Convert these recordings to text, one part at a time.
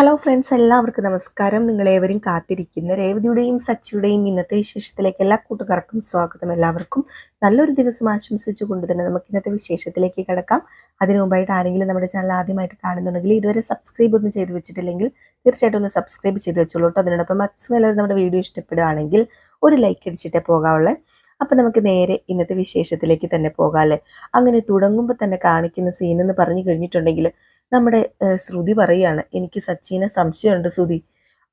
Hello friends എല്ലാവർക്കും നമസ്കാരം. നിങ്ങളേവരും കാത്തിരിക്കുന്ന. രേവതിയുടെയും സച്ചിയുടെയും ഇന്നത്തെ വിശേഷത്തിലേക്ക് എല്ലാ കൂട്ടുകാർക്കും സ്വാഗതം. എല്ലാവർക്കും നല്ലൊരു ദിവസം ആശംസിച്ചുകൊണ്ട് തന്നെ നമുക്ക് ഇന്നത്തെ വിശേഷത്തിലേക്ക് കിടക്കാം. അതിനു മുമ്പായിട്ട് ആരെങ്കിലും നമ്മുടെ ചാനൽ ആദ്യമായിട്ട് കാണുന്നുണ്ടെങ്കിൽ ഇതുവരെ സബ്സ്ക്രൈബ് ഒന്നും ചെയ്ത് വെച്ചിട്ടില്ലെങ്കിൽ തീർച്ചയായിട്ടും ഒന്ന് സബ്സ്ക്രൈബ് ചെയ്ത് വെച്ചോളൂ കേട്ടോ. അതിനോടൊപ്പം മാക്സിമം എല്ലാവരും നമ്മുടെ വീഡിയോ ഇഷ്ടപ്പെടുകയാണെങ്കിൽ ഒരു ലൈക്ക് അടിച്ചിട്ടേ പോകാവുള്ളേ. അപ്പം നമുക്ക് നേരെ ഇന്നത്തെ വിശേഷത്തിലേക്ക് തന്നെ പോകാമല്ലേ അങ്ങനെ തുടങ്ങുമ്പോൾ തന്നെ കാണിക്കുന്ന സീൻ എന്ന് പറഞ്ഞു കഴിഞ്ഞിട്ടുണ്ടെങ്കിൽ നമ്മുടെ ശ്രുതി പറയുകയാണ് എനിക്ക് സച്ചിനെ സംശയമുണ്ട് ശ്രുതി.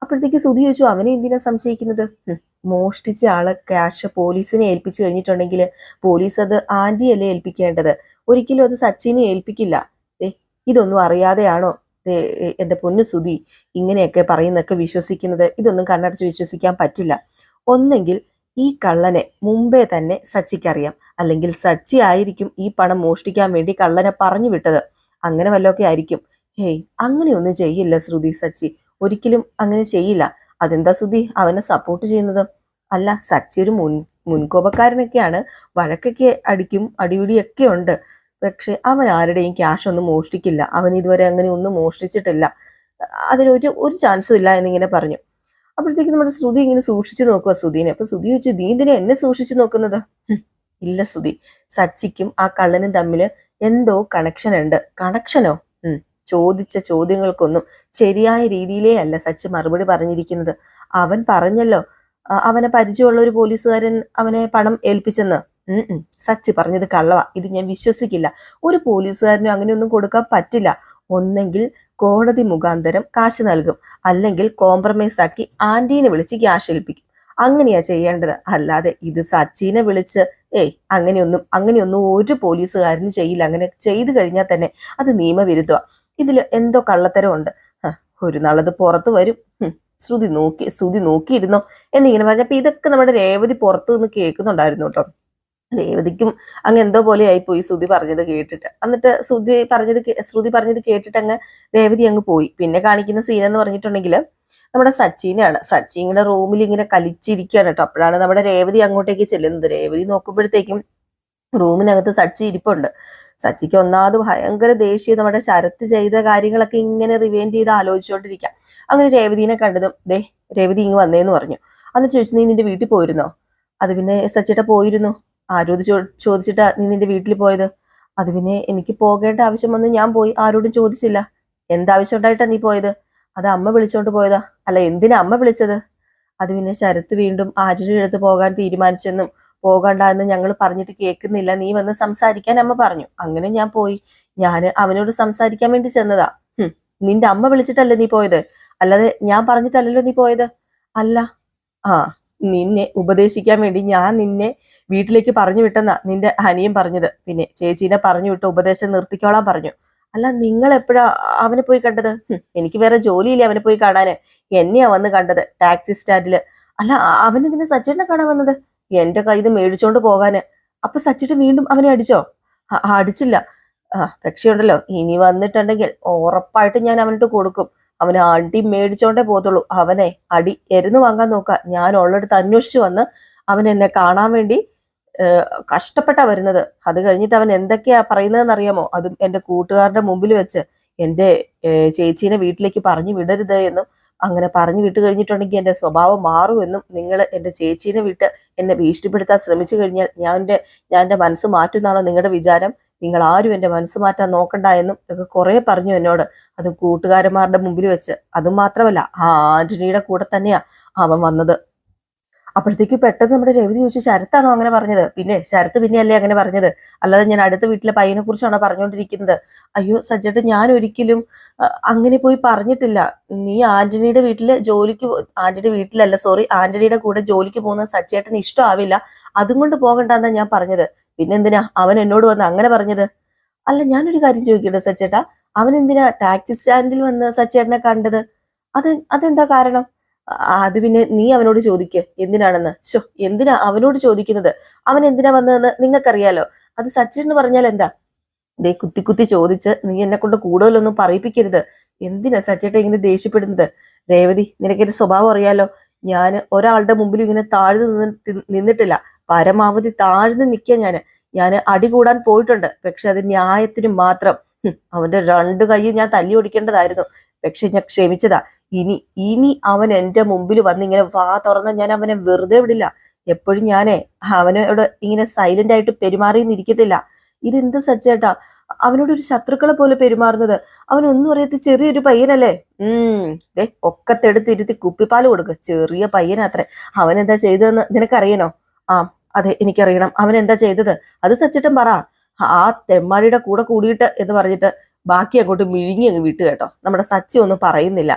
അപ്പോഴത്തേക്ക് ശ്രുതി ചോദിച്ചു അവനെ എന്തിനാ സംശയിക്കുന്നത്? മോഷ്ടിച്ച ആളെ ക്യാഷ് പോലീസിനെ ഏൽപ്പിച്ചു കഴിഞ്ഞിട്ടുണ്ടെങ്കിൽ പോലീസ് അത് ആന്റിയല്ലേ ഏൽപ്പിക്കേണ്ടത്? ഒരിക്കലും അത് സച്ചിനെ ഏൽപ്പിക്കില്ല. ഏ ഇതൊന്നും അറിയാതെയാണോ? എന്റെ പൊന്നു ശ്രുതി ഇങ്ങനെയൊക്കെ പറയുന്നൊക്കെ വിശ്വസിക്കുന്നത് ഇതൊന്നും കണ്ണടച്ച് വിശ്വസിക്കാൻ പറ്റില്ല. ഒന്നെങ്കിൽ ഈ കള്ളനെ മുമ്പേ തന്നെ സച്ചിക്കറിയാം. അല്ലെങ്കിൽ സച്ചി ആയിരിക്കും ഈ പണം മോഷ്ടിക്കാൻ വേണ്ടി കള്ളനെ പറഞ്ഞു വിട്ടത്. അങ്ങനെ വല്ലതൊക്കെ ആയിരിക്കും. ഹേയ് അങ്ങനെയൊന്നും ചെയ്യില്ല ശ്രുതി സച്ചി. ഒരിക്കലും അങ്ങനെ ചെയ്യില്ല. അതെന്താ ശ്രുതി? അവനെ സപ്പോർട്ട് ചെയ്യുന്നത്? അല്ല സച്ചി ഒരു മുൻ മുൻകോപക്കാരനൊക്കെയാണ്. വഴക്കൊക്കെ അടിക്കും അടിപിടിയൊക്കെ ഉണ്ട്. പക്ഷെ അവൻ ആരുടെയും ക്യാഷ് ഒന്നും മോഷ്ടിക്കില്ല. അവൻ ഇതുവരെ അങ്ങനെ ഒന്നും മോഷ്ടിച്ചിട്ടില്ല. അതിനൊരു ഒരു ചാൻസും ഇല്ല എന്നിങ്ങനെ പറഞ്ഞു. അപ്പോഴത്തേക്ക് നമ്മുടെ ശ്രുതി ഇങ്ങനെ സൂക്ഷിച്ചു നോക്കുക ശ്രുതിനെ. അപ്പൊ ശ്രുതി ചോദിച്ചു നീ ഇതിനെ എന്നെ സൂക്ഷിച്ചു നോക്കുന്നത്? ഇല്ല ശ്രുതി. സച്ചിക്കും ആ കള്ളനും തമ്മിൽ എന്തോ കണക്ഷൻ ഉണ്ട്. കണക്ഷനോ ചോദിച്ച ചോദ്യങ്ങൾക്കൊന്നും ശരിയായ രീതിയിലേ അല്ല സച്ചി മറുപടി പറഞ്ഞിരിക്കുന്നത്. അവൻ പറഞ്ഞല്ലോ അവനെ പരിചയമുള്ള ഒരു പോലീസുകാരൻ അവനെ പണം ഏൽപ്പിച്ചെന്ന്. സച്ചി പറഞ്ഞത് കള്ളവാ. ഇത് ഞാൻ വിശ്വസിക്കില്ല. ഒരു പോലീസുകാരനും അങ്ങനെയൊന്നും കൊടുക്കാൻ പറ്റില്ല. ഒന്നെങ്കിൽ കോടതി മുഖാന്തരം കാശ് നൽകും. അല്ലെങ്കിൽ കോംപ്രമൈസ് ആക്കി ആന്റീനെ വിളിച്ച് ക്യാഷ് ഏൽപ്പിക്കും. അങ്ങനെയാ ചെയ്യേണ്ടത്. അല്ലാതെ ഇത് സച്ചിനെ വിളിച്ച് ഏയ് അങ്ങനെയൊന്നും അങ്ങനെയൊന്നും ഒരു പോലീസുകാരനും ചെയ്യില്ല. അങ്ങനെ ചെയ്തു കഴിഞ്ഞാൽ തന്നെ അത് നിയമവിരുദ്ധ ഇതിൽ എന്തോ കള്ളത്തരമുണ്ട്. ഒരു നാളത് പുറത്ത് വരും. ശ്രുതി നോക്കി ശ്രുതി നോക്കിയിരുന്നോ? എന്നിങ്ങനെ പറഞ്ഞപ്പോ ഇതൊക്കെ നമ്മുടെ രേവതി പുറത്തു നിന്ന് കേൾക്കുന്നുണ്ടായിരുന്നു കേട്ടോ. രേവതിക്കും അങ്ങ് എന്തോ പോലെ ആയിപ്പോയി ശ്രുതി പറഞ്ഞത് കേട്ടിട്ട്. എന്നിട്ട് ശ്രുതി പറഞ്ഞത് ശ്രുതി പറഞ്ഞത് കേട്ടിട്ട് അങ്ങ് രേവതി അങ്ങ് പോയി. പിന്നെ കാണിക്കുന്ന സീൻ എന്ന് പറഞ്ഞിട്ടുണ്ടെങ്കിൽ നമ്മുടെ സച്ചിനെയാണ്. സച്ചി ഇങ്ങനെ റൂമിൽ ഇങ്ങനെ കളിച്ചിരിക്കുകയാണ് കേട്ടോ. അപ്പോഴാണ് നമ്മുടെ രേവതി അങ്ങോട്ടേക്ക് ചെല്ലുന്നത്. രേവതി നോക്കുമ്പോഴത്തേക്കും റൂമിനകത്ത് സച്ചി ഇരിപ്പുണ്ട്. സച്ചിക്ക് ഒന്നാമത് ഭയങ്കര ദേഷ്യം. നമ്മുടെ ശരത്ത് ചെയ്ത കാര്യങ്ങളൊക്കെ ഇങ്ങനെ റിവൈൻഡ് ചെയ്ത് ആലോചിച്ചുകൊണ്ടിരിക്കാം അങ്ങനെ രേവതിനെ കണ്ടതും ദേ രേവതി ഇങ്ങ് വന്നേന്ന് പറഞ്ഞു. അന്ന് ചോദിച്ചു നീ നിന്റെ വീട്ടിൽ പോയിരുന്നോ? അത് പിന്നെ സച്ചിട്ട പോയിരുന്നു. ആരോട് ചോ ചോദിച്ചിട്ടാ നീ നിന്റെ വീട്ടിൽ പോയത്? അത് പിന്നെ എനിക്ക് പോകേണ്ട ആവശ്യം വന്ന് ഞാൻ പോയി. ആരോടും ചോദിച്ചില്ല. എന്താവശ്യം ഉണ്ടായിട്ടാ നീ പോയത്? അത് അമ്മ വിളിച്ചോണ്ട് പോയതാ. അല്ല എന്തിനാ അമ്മ വിളിച്ചത്? അത് പിന്നെ ശരത്ത് വീണ്ടും ആചരിയുടെ അടുത്ത് പോകാൻ തീരുമാനിച്ചെന്നും പോകണ്ട എന്ന് ഞങ്ങൾ പറഞ്ഞിട്ട് കേൾക്കുന്നില്ല. നീ വന്ന് സംസാരിക്കാൻ അമ്മ പറഞ്ഞു. അങ്ങനെ ഞാൻ പോയി. ഞാൻ അവനോട് സംസാരിക്കാൻ വേണ്ടി ചെന്നതാ. നിന്റെ അമ്മ വിളിച്ചിട്ടല്ലേ നീ പോയത്? അല്ലാതെ ഞാൻ പറഞ്ഞിട്ടല്ലല്ലോ നീ പോയത്? അല്ല. ആ നിന്നെ ഉപദേശിക്കാൻ വേണ്ടി ഞാൻ നിന്നെ വീട്ടിലേക്ക് പറഞ്ഞു വിട്ടെന്നാ നിന്റെ ഹനിയും പറഞ്ഞത്. പിന്നെ ചേച്ചീനെ പറഞ്ഞു വിട്ട് ഉപദേശം നിർത്തിക്കോളാൻ പറഞ്ഞു. അല്ല നിങ്ങൾ എപ്പോഴാ അവനെ പോയി കണ്ടത്? എനിക്ക് വേറെ ജോലിയില്ല അവനെ പോയി കാണാന്? എന്നെയാ വന്ന് കണ്ടത് ടാക്സി സ്റ്റാൻഡിൽ. അല്ല അവൻ ഇതിനെ സച്ചിനെ കാണാൻ വന്നത്? എന്റെ കൈ ഇത് മേടിച്ചോണ്ട് പോകാന്. അപ്പൊ സച്ചിട്ട് വീണ്ടും അവനെ അടിച്ചോ? അടിച്ചില്ല. ആ ഇനി വന്നിട്ടുണ്ടെങ്കിൽ ഉറപ്പായിട്ട് ഞാൻ അവനിട്ട് കൊടുക്കും. അവന് അടി മേടിച്ചോണ്ടേ പോകത്തുള്ളൂ. അവനെ അടി എരുന്ന് വാങ്ങാൻ നോക്ക. ഞാൻ ഉള്ളടുത്ത് അന്വേഷിച്ചു വന്ന് അവൻ എന്നെ കാണാൻ വേണ്ടി കഷ്ടപ്പെട്ടാ വരുന്നത്. അത് കഴിഞ്ഞിട്ട് അവൻ എന്തൊക്കെയാ പറയുന്നതെന്ന് അറിയാമോ അതും എന്റെ കൂട്ടുകാരുടെ മുമ്പിൽ വെച്ച് എന്റെ ചേച്ചീനെ വീട്ടിലേക്ക് പറഞ്ഞു വിടരുത് എന്നും അങ്ങനെ പറഞ്ഞു വിട്ട് കഴിഞ്ഞിട്ടുണ്ടെങ്കിൽ എന്റെ സ്വഭാവം മാറുമെന്നും നിങ്ങൾ എന്റെ ചേച്ചീനെ വിട്ട് എന്നെ ഭീഷണിപ്പെടുത്താൻ ശ്രമിച്ചു കഴിഞ്ഞാൽ ഞാൻ എന്റെ ഞാൻ എന്റെ മനസ്സ് മാറ്റുന്നാണോ നിങ്ങളുടെ വിചാരം? നിങ്ങൾ ആരും എന്റെ മനസ്സ് മാറ്റാൻ നോക്കണ്ട എന്നും ഒക്കെ കുറേ പറഞ്ഞു എന്നോട്. അത് കൂട്ടുകാരന്മാരുടെ മുമ്പിൽ വെച്ച്. അതും മാത്രമല്ല ആ ആന്റണിയുടെ കൂടെ തന്നെയാ അവൻ വന്നത്. അപ്പോഴത്തേക്ക് പെട്ടെന്ന് നമ്മുടെ രവി ചോദിച്ചു ശരത്താണോ അങ്ങനെ പറഞ്ഞത്? പിന്നെ ശരത്ത് പിന്നെയല്ലേ അങ്ങനെ പറഞ്ഞത്. അല്ലാതെ ഞാൻ അടുത്ത വീട്ടിലെ പയ്യനെ കുറിച്ചാണോ പറഞ്ഞുകൊണ്ടിരിക്കുന്നത് അയ്യോ സജ്ജട്ട് ഞാൻ ഒരിക്കലും അങ്ങനെ പോയി പറഞ്ഞിട്ടില്ല. നീ ആന്റണിയുടെ വീട്ടിൽ ജോലിക്ക് ആന്റണി വീട്ടിലല്ല സോറി ആന്റണിയുടെ കൂടെ ജോലിക്ക് പോകുന്ന സച്ചേട്ടന് ഇഷ്ടമാവില്ല. അതും കൊണ്ട് പോകണ്ടെന്നാ ഞാൻ പറഞ്ഞത്. പിന്നെന്തിനാ അവൻ എന്നോട് വന്ന് അങ്ങനെ പറഞ്ഞത്? അല്ല ഞാനൊരു കാര്യം ചോദിക്കട്ടെ സച്ചേട്ടാ അവൻ എന്തിനാ ടാക്സി സ്റ്റാൻഡിൽ വന്ന് സച്ചേട്ടനെ കണ്ടത്? അത് അതെന്താ കാരണം? അത് പിന്നെ നീ അവനോട് ചോദിക്ക്. എന്തിനാണെന്ന്? ഷോ എന്തിനാ അവനോട് ചോദിക്കുന്നത്? അവൻ എന്തിനാ വന്നതെന്ന് നിങ്ങൾക്കറിയാലോ. അത് സച്ചേട്ടന് പറഞ്ഞാൽ എന്താ? ദേ കുത്തി കുത്തി ചോദിച്ച് നീ എന്നെ കൊണ്ട് കൂടുതലൊന്നും പറയിപ്പിക്കരുത്. എന്തിനാ സച്ചേട്ടൻ ഇങ്ങനെ ദേഷ്യപ്പെടുന്നത്? രേവതി നിനക്കെന്റെ സ്വഭാവം അറിയാലോ. ഞാൻ ഒരാളുടെ മുമ്പിൽ ഇങ്ങനെ താഴ്ന്നു നിന്ന് നിന്നിട്ടില്ല. പരമാവധി താഴ്ന്നു നിൽക്കുക ഞാൻ ഞാൻ അടി കൂടാൻ പോയിട്ടുണ്ട്. പക്ഷെ അത് ന്യായത്തിന് മാത്രം. അവന്റെ രണ്ട് കൈ ഞാൻ തല്ലി ഓടിക്കേണ്ടതായിരുന്നു. പക്ഷെ ഞാൻ ക്ഷമിച്ചതാ. ഇനി ഇനി അവൻ എന്റെ മുമ്പിൽ വന്ന് ഇങ്ങനെ വാ തുറന്ന ഞാൻ അവനെ വെറുതെ വിടില്ല. എപ്പോഴും ഞാനേ അവനോട് ഇങ്ങനെ സൈലന്റ് ആയിട്ട് പെരുമാറിയെന്നിരിക്കത്തില്ല ഇതെന്ത് സച്ചേട്ടാ അവനോട് ഒരു ശത്രുക്കളെ പോലെ പെരുമാറുന്നത്. അവനൊന്നും അറിയാത്ത ചെറിയൊരു പയ്യനല്ലേ? ഉം ദേ ഒക്കത്തെടുത്തിരുത്തി കുപ്പിപ്പാൽ കൊടുക്കുക ചെറിയ പയ്യനാത്രേ. അവൻ എന്താ ചെയ്തതെന്ന് നിനക്കറിയണോ? ആ അതെ എനിക്കറിയണം. അവൻ എന്താ ചെയ്തത്? അത് സച്ചേട്ടൻ പറ. ആ തെമ്മാടിയുടെ കൂടെ കൂടിയിട്ട് എന്ന് പറഞ്ഞിട്ട് ബാക്കി അങ്ങോട്ട് മിഴുങ്ങി അങ്ങ് വിട്ടു കേട്ടോ. നമ്മുടെ സച്ചി ഒന്നും പറയുന്നില്ല.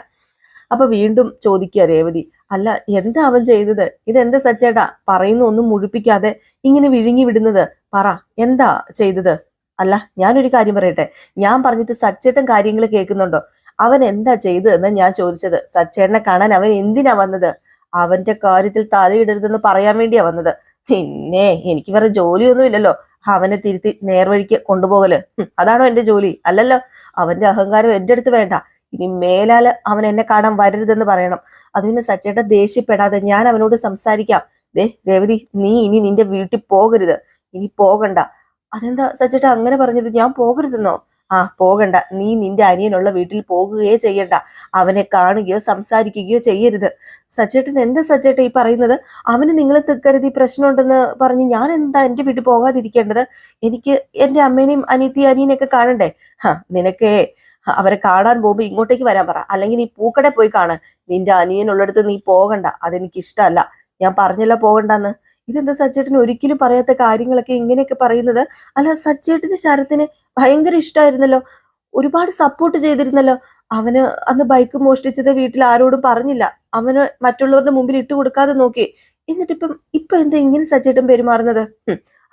അപ്പൊ വീണ്ടും ചോദിക്കുക രേവതി അല്ല എന്താ അവൻ ചെയ്തത്? ഇതെന്താ സച്ചേട്ടാ? പറയുന്ന ഒന്നും മുഴിപ്പിക്കാതെ ഇങ്ങനെ വിഴുങ്ങി വിടുന്നത്? പറ എന്താ ചെയ്തത്? അല്ല ഞാനൊരു കാര്യം പറയട്ടെ. ഞാൻ പറഞ്ഞിട്ട് സച്ചേട്ടൻ കാര്യങ്ങൾ കേൾക്കുന്നുണ്ടോ? അവൻ എന്താ ചെയ്തതെന്ന് ഞാൻ ചോദിച്ചത്. സച്ചേട്ടനെ കാണാൻ അവൻ എന്തിനാ വന്നത്? അവന്റെ കാര്യത്തിൽ തലയിടരുതെന്ന് പറയാൻ വേണ്ടിയാ വന്നത്. പിന്നെ എനിക്ക് വേറെ ജോലിയൊന്നും ഇല്ലല്ലോ. അവനെ തിരുത്തി നേർവഴിക്ക് കൊണ്ടുപോകൽ. അതാണോ എന്റെ ജോലി? അല്ലല്ലോ അവന്റെ അഹങ്കാരം എന്റെ അടുത്ത് വേണ്ട. ഇനി മേലാൽ അവൻ എന്നെ കാണാൻ വരരുതെന്ന് പറയണം. അതിന് സച്ചേട്ട ദേഷ്യപ്പെടാതെ ഞാൻ അവനോട് സംസാരിക്കാം. ദേ രേവതി നീ ഇനി നിന്റെ വീട്ടിൽ പോകരുത്. ഇനി പോകണ്ട. അതെന്താ സച്ചേട്ട അങ്ങനെ പറഞ്ഞത്? ഞാൻ പോകരുതെന്നോ? ആ പോകണ്ട. നീ നിന്റെ അനിയനുള്ള വീട്ടിൽ പോകുകയോ ചെയ്യണ്ട. അവനെ കാണുകയോ സംസാരിക്കുകയോ ചെയ്യരുത്. സച്ചേട്ടൻ എന്താ സച്ചേട്ട ഈ പറയുന്നത്? അവന് നിങ്ങളെ കരുതി പ്രശ്നമുണ്ടെന്ന് പറഞ്ഞ് ഞാൻ എന്താ എന്റെ വീട്ടിൽ പോകാതിരിക്കേണ്ടത്? എനിക്ക് എന്റെ അമ്മേനെയും അനിയത്തി അനിയനെയൊക്കെ കാണണ്ടേ? ഹാ നിനക്കേ അവരെ കാണാൻ പോകുമ്പോ ഇങ്ങോട്ടേക്ക് വരാൻ പറ. അല്ലെങ്കിൽ നീ പൂക്കടെ പോയി കാണ. നിന്റെ അനിയനുള്ളിടത്ത് നീ പോകണ്ട. അതെനിക്ക് ഇഷ്ടമല്ല ഞാൻ പറഞ്ഞല്ലോ പോകണ്ടെന്ന്. ഇതെന്താ സച്ചേട്ടന് ഒരിക്കലും പറയാത്ത കാര്യങ്ങളൊക്കെ ഇങ്ങനെയൊക്കെ പറയുന്നത്? അല്ല സച്ചേട്ടന് ശരത്തിന് ഭയങ്കര ഇഷ്ടമായിരുന്നല്ലോ ഒരുപാട് സപ്പോർട്ട് ചെയ്തിരുന്നല്ലോ. അവന് അന്ന് ബൈക്ക് മോഷ്ടിച്ചത് വീട്ടിൽ ആരോടും പറഞ്ഞില്ല. അവന് മറ്റുള്ളവരുടെ മുമ്പിൽ ഇട്ട് കൊടുക്കാതെ നോക്കി. എന്നിട്ടിപ്പം ഇപ്പൊ എന്താ ഇങ്ങനെ സച്ചേട്ടൻ പെരുമാറുന്നത്?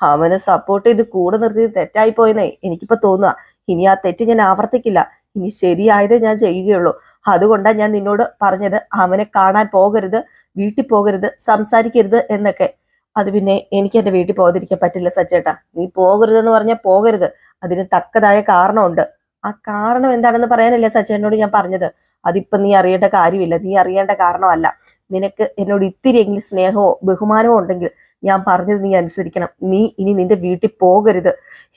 അവന് സപ്പോർട്ട് ചെയ്ത് കൂടെ നിർത്തിയത് തെറ്റായി പോയെന്നേ എനിക്കിപ്പോ തോന്നുക ഇനി ആ തെറ്റ് ഞാൻ ആവർത്തിക്കില്ല. ഇനി ശരിയായതേ ഞാൻ ചെയ്യുകയുള്ളൂ. അതുകൊണ്ടാണ് ഞാൻ നിന്നോട് പറഞ്ഞത്. അവനെ കാണാൻ പോകരുത് വീട്ടിൽ പോകരുത് സംസാരിക്കരുത് എന്നൊക്കെ. അത് പിന്നെ എനിക്ക് എന്റെ വീട്ടിൽ പോകാതിരിക്കാൻ പറ്റില്ല സച്ചേട്ടാ നീ പോകരുതെന്ന് പറഞ്ഞാൽ പോകരുത്. അതിന് തക്കതായ കാരണമുണ്ട്. ആ കാരണം എന്താണെന്ന് പറയാനല്ലേ സച്ചേട്ടനോട് ഞാൻ പറഞ്ഞത്? അതിപ്പം നീ അറിയേണ്ട കാര്യമില്ല. നീ അറിയേണ്ട കാരണമല്ല. നിനക്ക് എന്നോട് ഇത്തിരിയെങ്കിലും സ്നേഹമോ ബഹുമാനമോ ഉണ്ടെങ്കിൽ ഞാൻ പറഞ്ഞത് നീ അനുസരിക്കണം. നീ ഇനി നിന്റെ വീട്ടിൽ പോകരുത്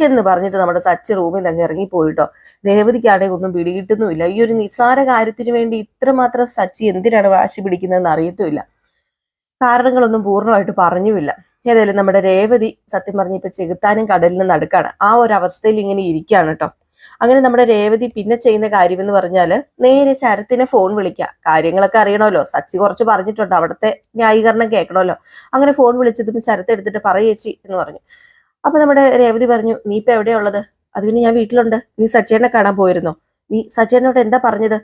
എന്ന് പറഞ്ഞിട്ട് നമ്മുടെ സച്ചി റൂമിൽ നിന്ന് അങ്ങ് ഇറങ്ങിപ്പോയിട്ടോ രേവതിക്കാണെങ്കിൽ ഒന്നും പിടികിട്ടുന്നുമില്ല. ഈ ഒരു നിസ്സാര കാര്യത്തിന് വേണ്ടി ഇത്രമാത്രം സച്ചി എന്തിനാണ് വാശി പിടിക്കുന്നതെന്ന് അറിയത്തുമില്ല. കാരണങ്ങളൊന്നും പൂർണമായിട്ട് പറഞ്ഞുമില്ല. ഏതായാലും നമ്മുടെ രേവതി സത്യം പറഞ്ഞ ഇപ്പൊ ചെകുത്താനും കടലിനും നടുക്കാണ്. ആ ഒരു അവസ്ഥയിൽ ഇങ്ങനെ ഇരിക്കുകയാണ് കേട്ടോ അങ്ങനെ നമ്മുടെ രേവതി പിന്നെ ചെയ്യുന്ന കാര്യം എന്ന് പറഞ്ഞാൽ നേരെ ശരത്തിനെ ഫോൺ വിളിക്കുക. കാര്യങ്ങളൊക്കെ അറിയണമല്ലോ. സച്ചി കുറച്ച് പറഞ്ഞിട്ടുണ്ട്. അവിടുത്തെ ന്യായീകരണം കേൾക്കണമല്ലോ. അങ്ങനെ ഫോൺ വിളിച്ചതും ശരത്ത് എടുത്തിട്ട് പറയേച്ചി എന്ന് പറഞ്ഞു. അപ്പൊ നമ്മുടെ രേവതി പറഞ്ഞു നീ ഇപ്പൊ എവിടെയുള്ളത് അത് പിന്നെ ഞാൻ വീട്ടിലുണ്ട്. നീ സച്ചേനെ കാണാൻ പോയിരുന്നോ? നീ സച്ചേനോട് എന്താ പറഞ്ഞത്?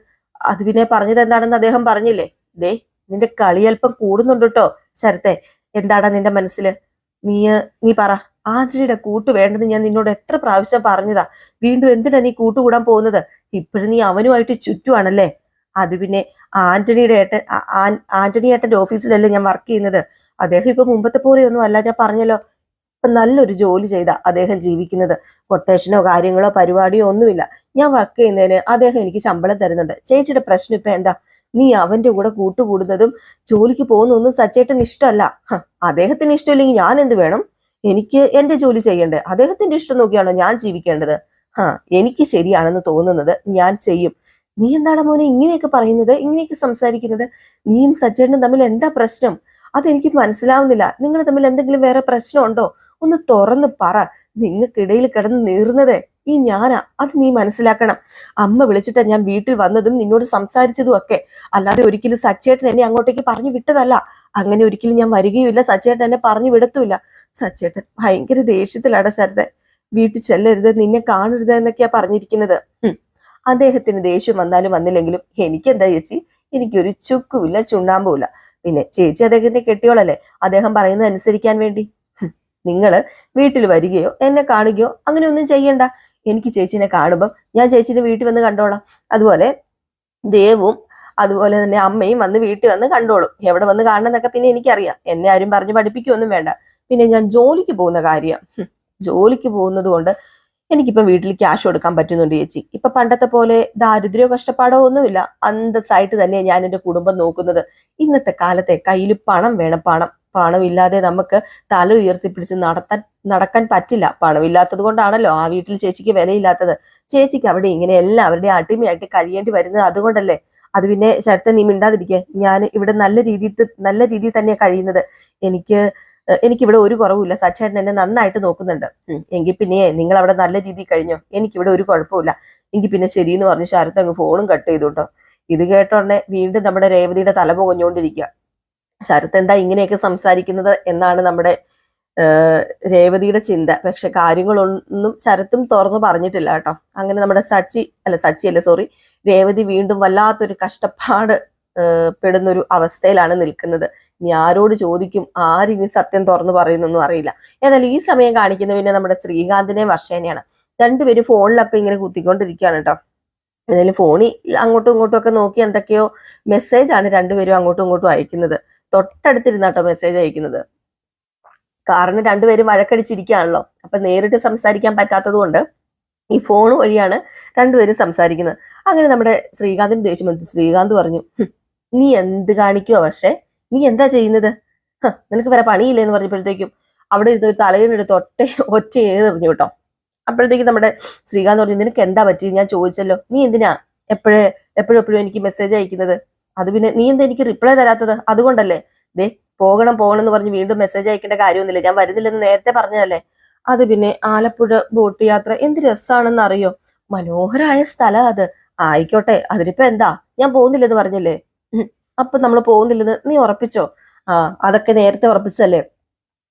അത് പിന്നെ പറഞ്ഞത് എന്താണെന്ന് അദ്ദേഹം പറഞ്ഞില്ലേ? ദേ നിന്റെ കളി അല്പം കൂടുന്നുണ്ട് കേട്ടോ ശരത്തെ. എന്താടാ നിന്റെ മനസ്സിൽ നീ നീ പറ. ആഞ്ജലിയുടെ കൂട്ട് വേണ്ടെന്ന് ഞാൻ നിന്നോട് എത്ര പ്രാവശ്യം പറഞ്ഞതാ. വീണ്ടും എന്തിനാ നീ കൂട്ടുകൂടാൻ പോകുന്നത്? ഇപ്പോഴും നീ അവനുമായിട്ട് ചുറ്റുവാണല്ലേ? അത് പിന്നെ ആന്റണിയുടെ ഏട്ടൻ ആന്റണി ഏട്ടന്റെ ഓഫീസിലല്ലേ ഞാൻ വർക്ക് ചെയ്യുന്നത്. അദ്ദേഹം ഇപ്പൊ മുമ്പത്തെ പോലെയൊന്നും അല്ല ഞാൻ പറഞ്ഞല്ലോ. ഇപ്പൊ നല്ലൊരു ജോലി ചെയ്ത അദ്ദേഹം ജീവിക്കുന്നത്. കൊട്ടേഷനോ കാര്യങ്ങളോ പരിപാടിയോ ഒന്നുമില്ല. ഞാൻ വർക്ക് ചെയ്യുന്നതിന് അദ്ദേഹം എനിക്ക് ശമ്പളം തരുന്നുണ്ട്. ചേച്ചിയുടെ പ്രശ്നം ഇപ്പൊ എന്താ? നീ അവന്റെ കൂടെ കൂട്ടുകൂടുന്നതും ജോലിക്ക് പോകുന്നതൊന്നും സച്ചേട്ടന് ഇഷ്ടമല്ല. അദ്ദേഹത്തിന് ഇഷ്ടമില്ലെങ്കിൽ ഞാൻ എന്ത് വേണം? എനിക്ക് എന്റെ ജോലി ചെയ്യണ്ടേ? അദ്ദേഹത്തിന്റെ ഇഷ്ടം നോക്കിയാണോ ഞാൻ ജീവിക്കേണ്ടത്? ഹാ എനിക്ക് ശരിയാണെന്ന് തോന്നുന്നത് ഞാൻ ചെയ്യും. നീ എന്താണ് മോനെ ഇങ്ങനെയൊക്കെ പറയുന്നത്? ഇങ്ങനെയൊക്കെ സംസാരിക്കുന്നത്? നീയും സച്ചേട്ടനും തമ്മിൽ എന്താ പ്രശ്നം? അതെനിക്ക് മനസ്സിലാവുന്നില്ല. നിങ്ങൾ തമ്മിൽ എന്തെങ്കിലും വേറെ പ്രശ്നമുണ്ടോ? ഒന്ന് തുറന്ന് പറ. നിങ്ങൾക്കിടയിൽ കിടന്ന് നീറുന്നത്. ഈ ഞാനാ അത് നീ മനസ്സിലാക്കണം. അമ്മ വിളിച്ചിട്ടാ ഞാൻ വീട്ടിൽ വന്നതും നിന്നോട് സംസാരിച്ചതും ഒക്കെ. അല്ലാതെ ഒരിക്കലും സച്ചേട്ടൻ എന്നെ അങ്ങോട്ടേക്ക് പറഞ്ഞു വിട്ടതല്ല. അങ്ങനെ ഒരിക്കലും ഞാൻ വരികയുമില്ല സച്ചേട്ടൻ എന്നെ പറഞ്ഞു വിടത്തുമില്ല. സച്ചേട്ടൻ ഭയങ്കര ദേഷ്യത്തിലാണ് ശരത്. വീട്ടിൽ ചെല്ലരുത് നിന്നെ കാണരുത് എന്നൊക്കെയാ പറഞ്ഞിരിക്കുന്നത്. അദ്ദേഹത്തിന് ദേഷ്യം വന്നാലും വന്നില്ലെങ്കിലും എനിക്കെന്താ ചേച്ചി? എനിക്കൊരു ചുക്കുമില്ല ചുണ്ണാമ്പുമില്ല പിന്നെ ചേച്ചി അദ്ദേഹത്തിന്റെ കെട്ടിയോളല്ലേ? അദ്ദേഹം പറയുന്നത് അനുസരിക്കാൻ വേണ്ടി. നിങ്ങൾ വീട്ടിൽ വരികയോ എന്നെ കാണുകയോ അങ്ങനെ ഒന്നും ചെയ്യണ്ട. എനിക്ക് ചേച്ചിനെ കാണുമ്പം ഞാൻ ചേച്ചിനെ വീട്ടിൽ വന്ന് കണ്ടോളാം. അതുപോലെ ദേവും അതുപോലെ തന്നെ അമ്മയും വന്ന് വീട്ടിൽ വന്ന് കണ്ടോളും. എവിടെ വന്ന് കാണണമെന്നൊക്കെ പിന്നെ എനിക്കറിയാം. എന്നെ ആരും പറഞ്ഞ് പഠിപ്പിക്കുകയൊന്നും വേണ്ട. പിന്നെ ഞാൻ ജോലിക്ക് പോകുന്ന കാര്യം. ജോലിക്ക് പോകുന്നത് കൊണ്ട് എനിക്കിപ്പം വീട്ടിൽ ക്യാഷ് കൊടുക്കാൻ പറ്റുന്നുണ്ട് ചേച്ചി. ഇപ്പൊ പണ്ടത്തെ പോലെ ദാരിദ്ര്യമോ കഷ്ടപ്പാടോ ഒന്നുമില്ല. അന്തസ്സായിട്ട് തന്നെ ഞാൻ എന്റെ കുടുംബം നോക്കുന്നത്. ഇന്നത്തെ കാലത്തെ കയ്യിൽ പണം വേണം പണം. പണമില്ലാതെ നമുക്ക് തല ഉയർത്തിപ്പിടിച്ച് നടത്താൻ നടക്കാൻ പറ്റില്ല. പണമില്ലാത്തത് കൊണ്ടാണല്ലോ ആ വീട്ടിൽ ചേച്ചിക്ക് വിലയില്ലാത്തത്. ചേച്ചിക്ക് അവിടെ ഇങ്ങനെ എല്ലാവരുടെയും അടിമയായിട്ട് കഴിയേണ്ടി വരുന്നത് അതുകൊണ്ടല്ലേ? അത് പിന്നെ ശരത്തെ നീ മിണ്ടാതിരിക്കേ. ഞാൻ ഇവിടെ നല്ല രീതിയിൽ നല്ല രീതിയിൽ തന്നെയാണ് കഴിയുന്നത്. എനിക്ക് എനിക്കിവിടെ ഒരു കുറവുമില്ല. സച്ചേട്ടൻ എന്നെ നന്നായിട്ട് നോക്കുന്നുണ്ട്. എങ്കിൽ പിന്നെ നിങ്ങൾ അവിടെ നല്ല രീതിയിൽ കഴിഞ്ഞോ? എനിക്കിവിടെ ഒരു കുഴപ്പമില്ല. എങ്കിൽ പിന്നെ ശരിയെന്ന് പറഞ്ഞ് ശരത്ത് അങ്ങ് ഫോണും കട്ട് ചെയ്തു കേട്ടോ. ഇത് കേട്ടോടനെ വീണ്ടും നമ്മുടെ രേവതിയുടെ തല പുകഞ്ഞുകൊണ്ടിരിക്കുക. ശരത്ത് എന്താ ഇങ്ങനെയൊക്കെ സംസാരിക്കുന്നത് എന്നാണ് നമ്മുടെ രേവതിയുടെ ചിന്ത. പക്ഷെ കാര്യങ്ങളൊന്നും ശരത്തും തുറന്നു പറഞ്ഞിട്ടില്ല കേട്ടോ. അങ്ങനെ നമ്മുടെ സച്ചി അല്ല സച്ചി അല്ല സോറി രേവതി വീണ്ടും വല്ലാത്തൊരു കഷ്ടപ്പാട് പെടുന്നൊരു അവസ്ഥയിലാണ് നിൽക്കുന്നത്. ഇനി ആരോട് ചോദിക്കും ആരിനി സത്യം തുറന്നു പറയുന്നൊന്നും അറിയില്ല. ഏതായാലും ഈ സമയം കാണിക്കുന്ന പിന്നെ നമ്മുടെ ശ്രീകാന്തിനെയും വർഷേനെയാണ്. രണ്ടുപേരും ഫോണിലൊക്കെ ഇങ്ങനെ കുത്തിക്കൊണ്ടിരിക്കുകയാണ് കേട്ടോ. ഏതായാലും ഫോണിൽ അങ്ങോട്ടും ഇങ്ങോട്ടും ഒക്കെ നോക്കി എന്തൊക്കെയോ മെസ്സേജാണ് രണ്ടുപേരും അങ്ങോട്ടും ഇങ്ങോട്ടും അയക്കുന്നത്. തൊട്ടടുത്തിരുന്നാട്ടോ മെസ്സേജ് അയക്കുന്നത്. കാരണം രണ്ടുപേരും വഴക്കടിച്ചിരിക്കുകയാണല്ലോ. അപ്പൊ നേരിട്ട് സംസാരിക്കാൻ പറ്റാത്തത് കൊണ്ട് ഈ ഫോൺ വഴിയാണ് രണ്ടുപേരും സംസാരിക്കുന്നത്. അങ്ങനെ നമ്മുടെ ശ്രീകാന്തിന് ദേഷ്യം വന്നു. ശ്രീകാന്ത് പറഞ്ഞു നീ എന്ത് കാണിക്കുവോ പക്ഷേ നീ എന്താ ചെയ്യുന്നത്? നിനക്ക് വേറെ പണിയില്ലേ എന്ന് പറഞ്ഞപ്പോഴത്തേക്കും അവിടെ ഇരുന്ന് ഒരു തലയിനെടുത്ത് ഒറ്റ ഒറ്റ ഏറിഞ്ഞു കേട്ടോ. അപ്പോഴത്തേക്കും നമ്മുടെ ശ്രീകാന്ത് പറഞ്ഞു നിനക്ക് എന്താ പറ്റി ഞാൻ ചോദിച്ചല്ലോ. നീ എന്തിനാ എപ്പോഴേ എപ്പോഴും എപ്പോഴും എനിക്ക് മെസ്സേജ് അയക്കുന്നത്? അത് പിന്നെ നീ എന്താ എനിക്ക് റിപ്ലൈ തരാത്തത്? അതുകൊണ്ടല്ലേ? ദേ പോകണം പോകണം എന്ന് പറഞ്ഞ് വീണ്ടും മെസ്സേജ് അയക്കേണ്ട കാര്യമൊന്നുമില്ല. ഞാൻ വരുന്നില്ലെന്ന് നേരത്തെ പറഞ്ഞതല്ലേ? അത് പിന്നെ ആലപ്പുഴ ബോട്ട് യാത്ര എന്ത് രസമാണെന്ന് അറിയോ? മനോഹരായ സ്ഥലം അത്. ആയിക്കോട്ടെ അതിനിപ്പോ എന്താ? ഞാൻ പോകുന്നില്ലെന്ന് പറഞ്ഞില്ലേ. അപ്പൊ നമ്മൾ പോകുന്നില്ലെന്ന് നീ ഉറപ്പിച്ചോ? ആ അതൊക്കെ നേരത്തെ ഉറപ്പിച്ചല്ലേ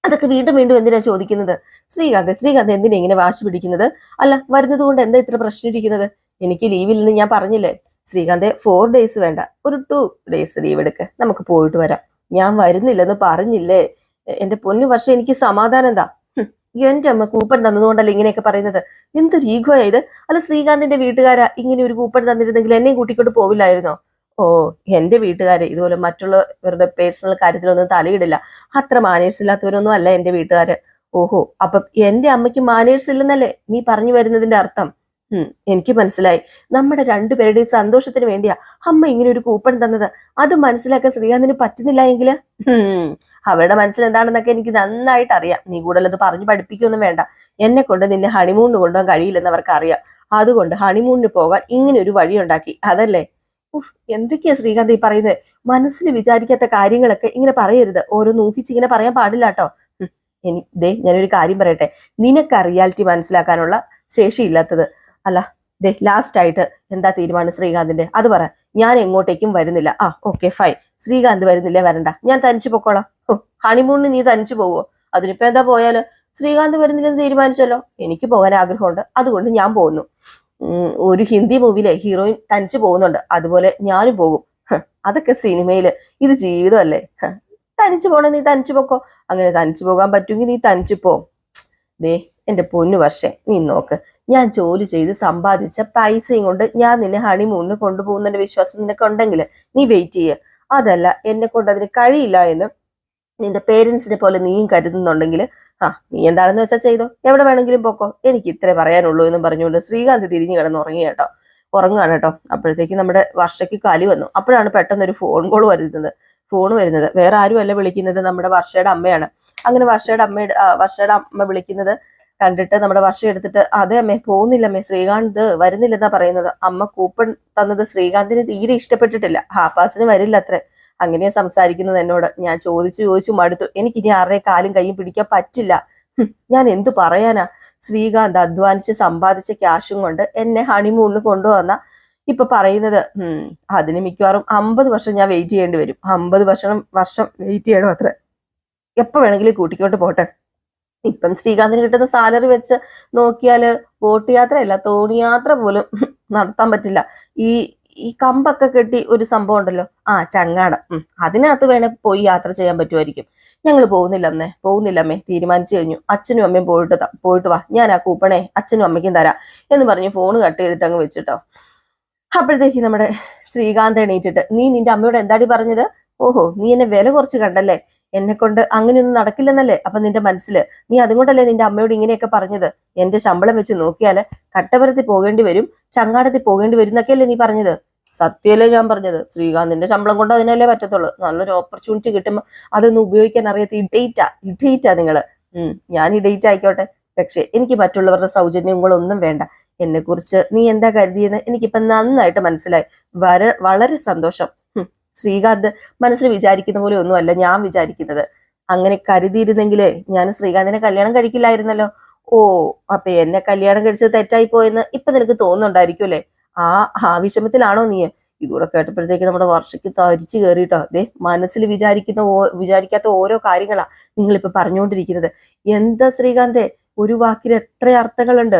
അതൊക്കെ വീണ്ടും വീണ്ടും എന്തിനാ ചോദിക്കുന്നത്? ശ്രീകാന്ത് ശ്രീകാന്ത് എന്തിനാ ഇങ്ങനെ വാശി പിടിക്കുന്നത്? അല്ല വരുന്നത് കൊണ്ട് എന്താ ഇത്ര പ്രശ്നം ഇരിക്കുന്നത്? എനിക്ക് ലീവില്ലെന്ന് ഞാൻ പറഞ്ഞില്ലേ? ശ്രീകാന്തെ ഫോർ ഡേയ്സ് വേണ്ട. ഒരു ടു ഡേയ്സ് ലീവ് എടുക്ക്. നമുക്ക് പോയിട്ട് വരാം. ഞാൻ വരുന്നില്ലെന്ന് പറഞ്ഞില്ലേ? എന്റെ പൊന്നു പക്ഷെ എനിക്ക് സമാധാനം എന്താ? എന്റെ അമ്മ കൂപ്പൺ തന്നതുകൊണ്ടല്ല ഇങ്ങനെയൊക്കെ പറയുന്നത്? എന്തൊരു ഈഗോയാ ഇത്? അല്ല ശ്രീകാന്തിന്റെ വീട്ടുകാരാ ഇങ്ങനെ ഒരു കൂപ്പൺ തന്നിരുന്നെങ്കിൽ എന്നെയും കൂട്ടിക്കൊണ്ട് പോവില്ലായിരുന്നോ? ഓ എന്റെ വീട്ടുകാര് ഇതുപോലെ മറ്റുള്ളവരുടെ പേഴ്സണൽ കാര്യത്തിലൊന്നും തലയിടില്ല. അത്ര മാനേഴ്സ് ഇല്ലാത്തവരൊന്നും അല്ല എന്റെ വീട്ടുകാര്. ഓഹോ അപ്പൊ എന്റെ അമ്മയ്ക്ക് മാനേഴ്സ് ഇല്ലെന്നല്ലേ നീ പറഞ്ഞു വരുന്നതിന്റെ അർത്ഥം? എനിക്ക് മനസ്സിലായി. നമ്മുടെ രണ്ടുപേരുടെയും സന്തോഷത്തിന് വേണ്ടിയാ അമ്മ ഇങ്ങനെ ഒരു കൂപ്പൺ തന്നത്. അത് മനസ്സിലാക്കാൻ ശ്രീകാന്തിന് പറ്റുന്നില്ല എങ്കിൽ? അവരുടെ മനസ്സിൽ എന്താണെന്നൊക്കെ എനിക്ക് നന്നായിട്ട് അറിയാം. നീ കൂടുതൽ അത് പറഞ്ഞു പഠിപ്പിക്കൊന്നും വേണ്ട. എന്നെ കൊണ്ട് നിന്നെ ഹണിമൂണിന് കൊണ്ടുപോകാൻ കഴിയില്ലെന്ന് അവർക്ക് അറിയാം. അതുകൊണ്ട് ഹണിമൂണിന് പോകാൻ ഇങ്ങനെ ഒരു വഴി ഉണ്ടാക്കി. അതല്ലേ? ഉഫ് എന്തൊക്കെയാ ശ്രീകാന്ത് ഈ പറയുന്നത് മനസ്സിൽ വിചാരിക്കാത്ത കാര്യങ്ങളൊക്കെ ഇങ്ങനെ പറയരുത്. ഓരോന്ന് ഊഹിച്ച് ഇങ്ങനെ പറയാൻ പാടില്ല കേട്ടോ. ദേ ഞാനൊരു കാര്യം പറയട്ടെ. നിനക്ക് റിയാലിറ്റി മനസ്സിലാക്കാനുള്ള ശേഷിയില്ലാത്തത്. അല്ല ദേ ലാസ്റ്റ് ആയിട്ട് എന്താ തീരുമാനം ശ്രീകാന്തിന്റെ? അത് പറ. ഞാൻ എങ്ങോട്ടേക്കും വരുന്നില്ല. ആ ഓക്കെ ഫൈൻ ശ്രീകാന്ത് വരുന്നില്ല? വരണ്ട. ഞാൻ തനിച്ചു പൊക്കോളാം. ഓ ഹണിമൂണിന് നീ തനിച്ചു പോവോ? അതിനിപ്പോ എന്താ പോയാൽ? ശ്രീകാന്ത് വരുന്നില്ലെന്ന് തീരുമാനിച്ചല്ലോ? എനിക്ക് പോകാൻ ആഗ്രഹമുണ്ട്. അതുകൊണ്ട് ഞാൻ പോകുന്നു. ഒരു ഹിന്ദി മൂവിയിലെ ഹീറോയിൻ തനിച്ചു പോകുന്നുണ്ട്. അതുപോലെ ഞാനും പോകും. അതൊക്കെ സിനിമയിൽ. ഇത് ജീവിതമല്ലേ? തനിച്ചു പോണ നീ തനിച്ചു പോക്കോ? അങ്ങനെ തനിച്ചു പോകാൻ പറ്റുമെങ്കിൽ നീ തനിച്ചു പോ. ദേ എന്റെ പൊന്നു വർഷേ നീ നോക്ക്. ഞാൻ ജോലി ചെയ്ത് സമ്പാദിച്ച പൈസയും കൊണ്ട് ഞാൻ നിന്നെ ഹണിമൂണിന് കൊണ്ടുപോകുന്നതിന്റെ വിശ്വാസം നിനക്ക് ഉണ്ടെങ്കിൽ നീ വെയിറ്റ് ചെയ്യുക അതല്ല എന്നെ കൊണ്ട് അതിന് കഴിയില്ല എന്ന് നിന്റെ പേരൻസിനെ പോലെ നീയും കരുതുന്നുണ്ടെങ്കിൽ ആ നീ എന്താണെന്ന് വെച്ചാൽ ചെയ്തോ? എവിടെ വേണമെങ്കിലും പോക്കോ? എനിക്ക് ഇത്രേ പറയാനുള്ളൂ എന്നും പറഞ്ഞുകൊണ്ട് ശ്രീകാന്ത് തിരിഞ്ഞു കിടന്ന് ഉറങ്ങി കേട്ടോ ഉറങ്ങുകയാണ് കേട്ടോ അപ്പോഴത്തേക്ക് നമ്മുടെ വർഷയ്ക്ക് കലി വന്നു. അപ്പോഴാണ് പെട്ടെന്ന് ഒരു ഫോൺ കോൾ വരുന്നത്. ഫോൺ വരുന്നത്. വേറെ ആരുമല്ല വിളിക്കുന്നത് നമ്മുടെ വർഷയുടെ അമ്മയാണ്. അങ്ങനെ വർഷയുടെ അമ്മയുടെ വർഷയുടെ അമ്മ വിളിക്കുന്നത് കണ്ടിട്ട് നമ്മുടെ വർഷം എടുത്തിട്ട് അതെ അമ്മേ പോകുന്നില്ല അമ്മേ ശ്രീകാന്ത് വരുന്നില്ലെന്നാ പറയുന്നത്. അമ്മ കൂപ്പൺ തന്നത് ശ്രീകാന്തിന് തീരെ ഇഷ്ടപ്പെട്ടിട്ടില്ല. ഹാപ്പാസിന് വരില്ല അത്രേ. അങ്ങനെയാ സംസാരിക്കുന്നത് എന്നോട്. ഞാൻ ചോദിച്ചു ചോദിച്ചു മടുത്തു. എനിക്ക് ഇനി ആരുടെ കാലും കൈയും പിടിക്കാൻ പറ്റില്ല. ഞാൻ എന്തു പറയാനാ? ശ്രീകാന്ത് അധ്വാനിച്ച് സമ്പാദിച്ച ക്യാഷും കൊണ്ട് എന്നെ ഹണിമൂണിന് കൊണ്ടുവന്ന ഇപ്പൊ പറയുന്നത് അതിന് മിക്കവാറും അമ്പത് വർഷം ഞാൻ വെയിറ്റ് ചെയ്യേണ്ടി വരും. അമ്പത് വർഷം വർഷം വെയിറ്റ് ചെയ്യണം അത്ര. എപ്പോ വേണമെങ്കിലും കൂട്ടിക്കൊണ്ട് പോട്ടെ? ഇപ്പം ശ്രീകാന്തിന് കിട്ടുന്ന സാലറി വെച്ച് നോക്കിയാൽ ബോട്ട് യാത്രയല്ല തോണി യാത്ര പോലും നടത്താൻ പറ്റില്ല. ഈ ഈ കമ്പൊക്കെ കെട്ടി ഒരു സംഭവം ഉണ്ടല്ലോ? ആ ചങ്ങാടം. അതിനകത്ത് വേണേ പോയി യാത്ര ചെയ്യാൻ പറ്റുമായിരിക്കും. ഞങ്ങൾ പോകുന്നില്ല അമ്മേ പോകുന്നില്ല അമ്മേ. തീരുമാനിച്ചു കഴിഞ്ഞു. അച്ഛനും അമ്മയും പോയിട്ട് പോയിട്ട് വാ. ഞാൻ ആ കൂപ്പണേ അച്ഛനും അമ്മയ്ക്കും തരാം എന്ന് പറഞ്ഞ് ഫോൺ കട്ട് ചെയ്തിട്ട് അങ്ങ് വെച്ചിട്ടോ. അപ്പോഴത്തേക്ക് നമ്മുടെ ശ്രീകാന്ത് എണീറ്റിട്ട് നീ നിന്റെ അമ്മയോട് എന്താടി പറഞ്ഞത്? ഓഹോ നീ എന്നെ വില കുറച്ച് കണ്ടല്ലേ? എന്നെ കൊണ്ട് അങ്ങനെയൊന്നും നടക്കില്ലെന്നല്ലേ? അപ്പൊ നിന്റെ മനസ്സിൽ നീ അതുകൊണ്ടല്ലേ നിന്റെ അമ്മയോട് ഇങ്ങനെയൊക്കെ പറഞ്ഞത്? എന്റെ ശമ്പളം വെച്ച് നോക്കിയാൽ കട്ടപുരത്തിൽ പോകേണ്ടി വരും ചങ്ങാടത്തിൽ പോകേണ്ടി വരും എന്നൊക്കെയല്ലേ നീ പറഞ്ഞത്? സത്യല്ലേ ഞാൻ പറഞ്ഞത്? ശ്രീകാന്തിന്റെ ശമ്പളം കൊണ്ട് അതിനല്ലേ പറ്റത്തുള്ളൂ. നല്ലൊരു ഓപ്പർച്യൂണിറ്റി കിട്ടുമ്പോൾ അതൊന്നും ഉപയോഗിക്കാൻ അറിയാത്ത ഇഡേറ്റാ ഇഡേറ്റാ നിങ്ങൾ. ഉം ഞാൻ ഇഡേറ്റ് ആയിക്കോട്ടെ. പക്ഷെ എനിക്ക് മറ്റുള്ളവരുടെ സൗജന്യങ്ങളൊന്നും വേണ്ട. എന്നെ കുറിച്ച് നീ എന്താ കരുതിയെന്ന് എനിക്കിപ്പം നന്നായിട്ട് മനസ്സിലായി. വളരെ സന്തോഷം. ശ്രീകാന്ത് മനസ്സിൽ വിചാരിക്കുന്ന പോലെ ഒന്നുമല്ല ഞാൻ വിചാരിക്കുന്നത്. അങ്ങനെ കരുതിയിരുന്നെങ്കിലേ ഞാൻ ശ്രീകാന്തിനെ കല്യാണം കഴിക്കില്ലായിരുന്നല്ലോ. ഓ അപ്പൊ എന്നെ കല്യാണം കഴിച്ചത് തെറ്റായി പോയെന്ന് ഇപ്പൊ നിനക്ക് തോന്നുന്നുണ്ടായിരിക്കും അല്ലേ? ആ ആ വിഷമത്തിലാണോ നീ? ഇതുകൂടെ കേട്ടപ്പോഴത്തേക്ക് നമ്മുടെ വർഷയ്ക്ക് തരിച്ചു കയറിയിട്ടോ. അതെ മനസ്സിൽ വിചാരിക്കുന്ന ഓ- വിചാരിക്കാത്ത ഓരോ കാര്യങ്ങളാ നിങ്ങളിപ്പോ പറഞ്ഞുകൊണ്ടിരിക്കുന്നത്. എന്താ ശ്രീകാന്തേ? ഒരു വാക്കിൽ എത്ര അർത്ഥങ്ങളുണ്ട്?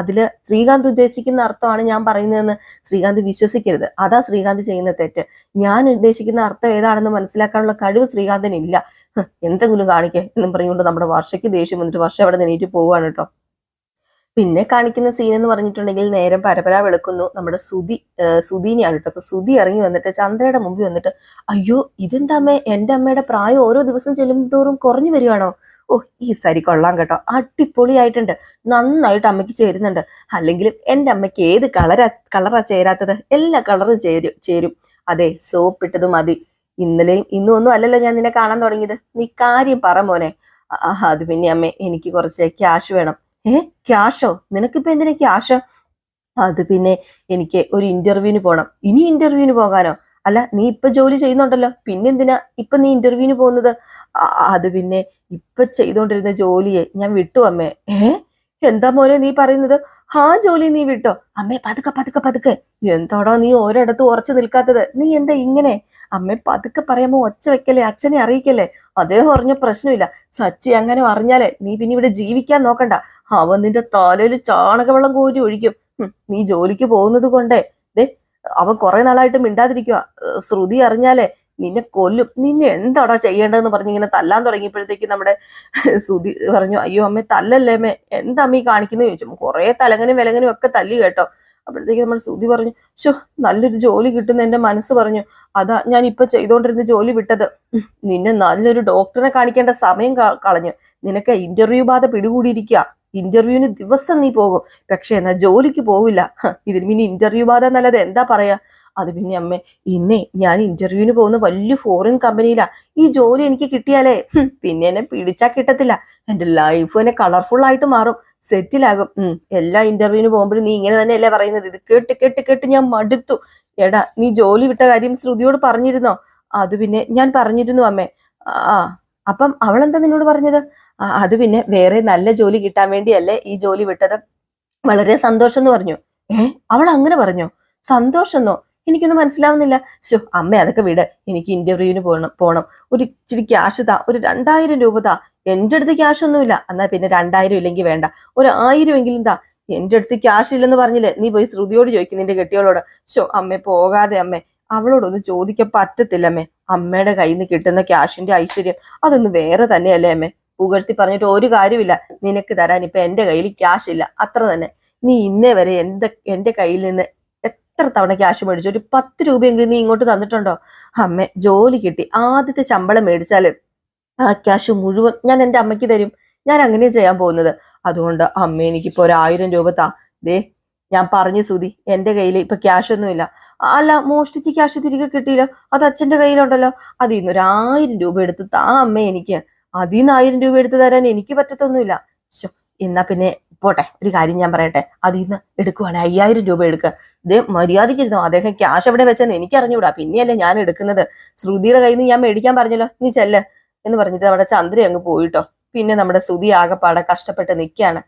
അതിൽ ശ്രീകാന്ത് ഉദ്ദേശിക്കുന്ന അർത്ഥമാണ് ഞാൻ പറയുന്നതെന്ന് ശ്രീകാന്ത് വിശ്വസിക്കരുത്. അതാ ശ്രീകാന്ത് ചെയ്യുന്ന തെറ്റ്. ഞാൻ ഉദ്ദേശിക്കുന്ന അർത്ഥം ഏതാണെന്ന് മനസ്സിലാക്കാനുള്ള കഴിവ് ശ്രീകാന്തിന് ഇല്ല എന്തെങ്കിലും കാണിക്കേ എന്നും പറഞ്ഞുകൊണ്ട് നമ്മുടെ വർഷയ്ക്ക് ദേഷ്യം വന്നിട്ട് വർഷം അവിടെ നിന്ന് പോവുകയാണ് കേട്ടോ. പിന്നെ കാണിക്കുന്ന സീൻ എന്ന് പറഞ്ഞിട്ടുണ്ടെങ്കിൽ നേരം പരപര വെളുക്കുന്നു. നമ്മുടെ സുതി സുധീനെയാണ് കേട്ടോ. അപ്പൊ സുധി ഇറങ്ങി വന്നിട്ട് ചന്ദ്രയുടെ മുമ്പിൽ വന്നിട്ട് അയ്യോ ഇതെന്താ എന്റെ അമ്മയുടെ പ്രായം ഓരോ ദിവസം ചെല്ലും തോറും കുറഞ്ഞു വരികയാണോ? ഓ ഈ സരി കൊള്ളാം കേട്ടോ. അടിപൊളിയായിട്ടുണ്ട്. നന്നായിട്ട് അമ്മയ്ക്ക് ചേരുന്നുണ്ട്. അല്ലെങ്കിലും എന്റെ അമ്മയ്ക്ക് ഏത് കളറാ കളറാ ചേരാത്തത്? എല്ലാ കളറും ചേരും ചേരും. അതെ സോപ്പ് ഇട്ടത് മതി. ഇന്നലെയും ഇന്നും ഒന്നും അല്ലല്ലോ ഞാൻ നിന്നെ കാണാൻ തുടങ്ങിയത്. നീ കാര്യം പറ മോനെ. അത് പിന്നെ അമ്മേ എനിക്ക് കുറച്ച് ക്യാഷ് വേണം. ഏ? ക്യാഷോ? നിനക്കിപ്പോ എന്തിനാ ക്യാഷ്? അത് പിന്നെ എനിക്ക് ഒരു ഇന്റർവ്യൂവിന് പോകണം ഇനി ഇന്റർവ്യൂവിന് പോകാനോ? അല്ല നീ ഇപ്പൊ ജോലി ചെയ്യുന്നുണ്ടല്ലോ. പിന്നെന്തിനാ ഇപ്പൊ നീ ഇന്റർവ്യൂവിന് പോകുന്നത്? അത് പിന്നെ ഇപ്പൊ ചെയ്തോണ്ടിരുന്ന ജോലിയെ ഞാൻ വിട്ടു അമ്മേ. ഏ? എന്താ മോനെ നീ പറയുന്നത്? ആ ജോലി നീ വിട്ടോ? അമ്മേ പതുക്കെ പതുക്കെ പതുക്കെ. എന്തോടോ നീ ഓരോടത്ത് ഉറച്ചു നിൽക്കാത്തത്? നീ എന്താ ഇങ്ങനെ? അമ്മ പതുക്കെ പറയുമ്പോ ഒച്ച വെക്കല്ലേ? അച്ഛനെ അറിയിക്കല്ലേ? അദ്ദേഹം അറിഞ്ഞ പ്രശ്നമില്ല. സച്ചി അങ്ങനെ അറിഞ്ഞാലേ നീ പിന്നെ ഇവിടെ ജീവിക്കാൻ നോക്കണ്ട. അവൻ നിന്റെ തലയിൽ ചാണകവെള്ളം കോരി ഒഴിക്കും. നീ ജോലിക്ക് പോകുന്നത് കൊണ്ടേ. ദേ അവൻ കുറെ നാളായിട്ട് മിണ്ടാതിരിക്കുക ശ്രുതി അറിഞ്ഞാലേ നിന്നെ കൊല്ലും. നിന്നെ എന്താടാ ചെയ്യേണ്ടതെന്ന് പറഞ്ഞ് ഇങ്ങനെ തല്ലാൻ തുടങ്ങിയപ്പോഴത്തേക്ക് നമ്മുടെ ശ്രുതി പറഞ്ഞു അയ്യോ അമ്മേ തല്ലല്ലേ അമ്മേ? എന്താ അമ്മ ഈ കാണിക്കുന്നത് ചോദിച്ചു. കുറെ തലങ്ങനും വിലങ്ങനും ഒക്കെ തല്ലി കേട്ടോ. അപ്പോഴത്തേക്ക് നമ്മൾ ശ്രുതി പറഞ്ഞു ഷോ നല്ലൊരു ജോലി കിട്ടുന്ന എന്റെ മനസ്സ് പറഞ്ഞു. അതാ ഞാൻ ഇപ്പൊ ചെയ്തോണ്ടിരുന്ന ജോലി വിട്ടത്. നിന്നെ നല്ലൊരു ഡോക്ടറെ കാണിക്കേണ്ട സമയം കളഞ്ഞു. നിനക്ക് ഇന്റർവ്യൂ ബാധ പിടികൂടിയിരിക്കുക ഇന്റർവ്യൂവിന് ദിവസം നീ പോകും. പക്ഷെ എന്നാ ജോലിക്ക് പോവില്ല. ഇതിന് പിന്നെ ഇന്റർവ്യൂ ബാധ നല്ലത് എന്താ പറയാ? അത് പിന്നെ അമ്മേ ഇന്നേ ഞാൻ ഇന്റർവ്യൂവിന് പോകുന്ന വലിയ ഫോറിൻ കമ്പനിയിലാ. ഈ ജോലി എനിക്ക് കിട്ടിയാലേ പിന്നെ എന്നെ പിടിച്ചാ കിട്ടത്തില്ല. എന്റെ ലൈഫ് തന്നെ കളർഫുൾ ആയിട്ട് മാറും. സെറ്റിലാകും എല്ലാ ഇന്റർവ്യൂവിന് പോകുമ്പോഴും നീ ഇങ്ങനെ തന്നെയല്ലേ പറയുന്നത്? ഇത് കേട്ട് കേട്ട് കേട്ട് ഞാൻ മടുത്തു. എടാ നീ ജോലി വിട്ട കാര്യം ശ്രുതിയോട് പറഞ്ഞിരുന്നോ? അത് പിന്നെ ഞാൻ പറഞ്ഞിരുന്നു അമ്മേ. ആ. അപ്പം അവളെന്താ നിന്നോട് പറഞ്ഞത്? അത് പിന്നെ വേറെ നല്ല ജോലി കിട്ടാൻ വേണ്ടിയല്ലേ ഈ ജോലി വിട്ടത്. വളരെ സന്തോഷം എന്ന് പറഞ്ഞു. ഏ അവൾ അങ്ങനെ പറഞ്ഞു? സന്തോഷമെന്നോ എനിക്കൊന്നും മനസ്സിലാവുന്നില്ല. ശോ അമ്മ അതൊക്കെ വിട്. എനിക്ക് ഇന്റർവ്യൂവിന് പോകണം പോണം. ഒരു ഇച്ചിരി ക്യാഷ് താ. ഒരു രണ്ടായിരം രൂപ താ. എന്റെ അടുത്ത് ക്യാഷ് ഒന്നുമില്ല. എന്നാ പിന്നെ രണ്ടായിരം ഇല്ലെങ്കിൽ വേണ്ട. ഒരു ആയിരം എങ്കിലും താ. എന്റെ അടുത്ത് ക്യാഷ് ഇല്ലെന്ന് പറഞ്ഞില്ലേ? നീ പോയി ശ്രുതിയോട് ചോദിക്കും നിന്റെ കെട്ടിയോളോട്. ശോ അമ്മേ പോകാതെ അമ്മേ. അവളോടൊന്നും ചോദിക്കാൻ പറ്റത്തില്ല അമ്മേ. അമ്മയുടെ കയ്യിൽ നിന്ന് കിട്ടുന്ന ക്യാഷിന്റെ ഐശ്വര്യം അതൊന്നും വേറെ തന്നെയല്ലേ അമ്മേ? പുകഴ്ത്തി പറഞ്ഞിട്ട് ഒരു കാര്യമില്ല. നിനക്ക് തരാൻ ഇപ്പൊ എന്റെ കയ്യിൽ ക്യാഷ് ഇല്ല. അത്ര തന്നെ. നീ ഇന്നേ വരെ എന്റെ എന്റെ കയ്യിൽ നിന്ന് എത്ര തവണ ക്യാഷ് മേടിച്ചു? ഒരു പത്ത് രൂപയെങ്കിലും നീ ഇങ്ങോട്ട് തന്നിട്ടുണ്ടോ? അമ്മ ജോലി കിട്ടി. ആദ്യത്തെ ശമ്പളം മേടിച്ചാൽ ആ ക്യാഷ് മുഴുവൻ ഞാൻ എന്റെ അമ്മയ്ക്ക് തരും. ഞാൻ അങ്ങനെ ചെയ്യാൻ പോകുന്നത്. അതുകൊണ്ട് അമ്മ എനിക്കിപ്പോ ഒരായിരം രൂപ താ. ദേ ഞാൻ പറഞ്ഞു സുതി എന്റെ കയ്യിൽ ഇപ്പൊ ക്യാഷ് ഒന്നുമില്ല അല്ല മോഷ്ടിച്ച് ക്യാഷ് തിരികെ കിട്ടിയില്ല. അത് അച്ഛന്റെ കയ്യിലുണ്ടല്ലോ. അതിൽ നിന്ന് ഒരു ആയിരം രൂപ എടുത്ത് താ അമ്മ എനിക്ക്. അതിൽ നിന്ന് ആയിരം രൂപ എടുത്ത് തരാൻ എനിക്ക് പറ്റത്തൊന്നുമില്ല. എന്നാ പിന്നെ പോട്ടെ ഒരു കാര്യം ഞാൻ പറയട്ടെ. അതിൽ നിന്ന് എടുക്കുവാണ് അയ്യായിരം രൂപ എടുക്കുക ഇത് മര്യാദയ്ക്കിരുന്നു? അദ്ദേഹം ക്യാഷ് എവിടെ വെച്ചെന്ന് എനിക്ക് അറിഞ്ഞുകൂടാ പിന്നെയല്ലേ ഞാൻ എടുക്കുന്നത്. ശ്രുതിയുടെ കയ്യിൽ നിന്ന് ഞാൻ മേടിക്കാൻ പറഞ്ഞല്ലോ. നീ ചെല്ല് എന്ന് പറഞ്ഞിട്ട് നമ്മുടെ ചന്ദ്ര അങ്ങ് പോയിട്ടോ. പിന്നെ നമ്മുടെ ശ്രുതി ആകെപ്പാടെ കഷ്ടപ്പെട്ട് നിൽക്കുകയാണ്.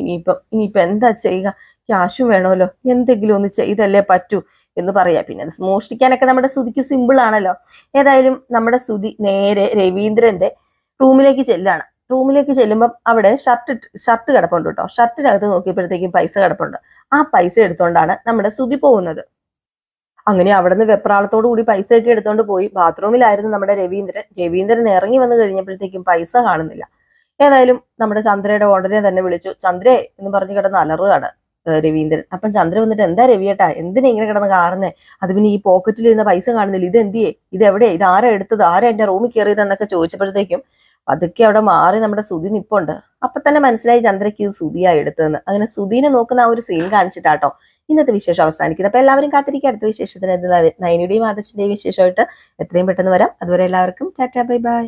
ഇനിയിപ്പം ഇനിയിപ്പം എന്താ ചെയ്യുക? ക്യാഷും വേണമല്ലോ. എന്തെങ്കിലും ഒന്ന് ചെയ്തല്ലേ പറ്റൂ എന്ന് പറയാം. പിന്നെ അത് മോഷ്ടിക്കാനൊക്കെ നമ്മുടെ ശ്രുതിക്ക് സിമ്പിൾ ആണല്ലോ. ഏതായാലും നമ്മുടെ ശ്രുതി നേരെ രവീന്ദ്രന്റെ റൂമിലേക്ക് ചെല്ലാണ്. റൂമിലേക്ക് ചെല്ലുമ്പോൾ അവിടെ ഷർട്ട് ഷർട്ട് കിടപ്പുണ്ട് കേട്ടോ. ഷർട്ടിനകത്ത് നോക്കിയപ്പോഴത്തേക്കും പൈസ കിടപ്പുണ്ട്. ആ പൈസ എടുത്തോണ്ടാണ് നമ്മുടെ ശ്രുതി പോകുന്നത്. അങ്ങനെ അവിടെ നിന്ന് വെപ്രാളത്തോടു കൂടി പൈസയൊക്കെ എടുത്തോണ്ട് പോയി. ബാത്റൂമിലായിരുന്നു നമ്മുടെ രവീന്ദ്രൻ. രവീന്ദ്രൻ ഇറങ്ങി വന്നു കഴിഞ്ഞപ്പോഴത്തേക്കും പൈസ കാണുന്നില്ല. ഏതായാലും നമ്മുടെ ചന്ദ്രയുടെ ഉടനെ തന്നെ വിളിച്ചു ചന്ദ്രേ എന്ന് പറഞ്ഞു കിടന്ന് അലറുകയാണ്. രവീന്ദ്രൻ. അപ്പം ചന്ദ്ര വന്നിട്ട് എന്താ രവിയേട്ടാ എന്തിനാ ഇങ്ങനെ കിടന്ന് കാറുന്നേ? അത് പിന്നെ ഈ പോക്കറ്റിൽ ഇരുന്ന പൈസ കാണുന്നില്ല. ഇത് എന്തിയേ? ഇത് എവിടെയാ ഇത് ആരാ എടുത്തത്? ആരാ എന്റെ റൂമിൽ കയറിയത്? എന്നൊക്കെ ചോദിച്ചപ്പോഴത്തേക്കും പതുക്കെ അവിടെ മാറി നമ്മുടെ സുധി നിപ്പുണ്ട്. അപ്പൊ തന്നെ മനസ്സിലായി ചന്ദ്രയ്ക്ക് ഇത് സുധിയാ എടുത്തതെന്ന്. അങ്ങനെ സുധീനെ നോക്കുന്ന ആ ഒരു സീൻ കാണിച്ചിട്ടാട്ടോ ഇന്നത്തെ വിശേഷം അവസാനിക്കുന്നത്. അപ്പൊ എല്ലാവരും കാത്തിരിക്കുക. അടുത്ത വിശേഷത്തിന് നയനിയുടെയും ആദർശിന്റെയും വിശേഷമായിട്ട് എത്രയും പെട്ടെന്ന് വരാം. അതുവരെ എല്ലാവർക്കും ടാറ്റാ ബൈ ബൈ.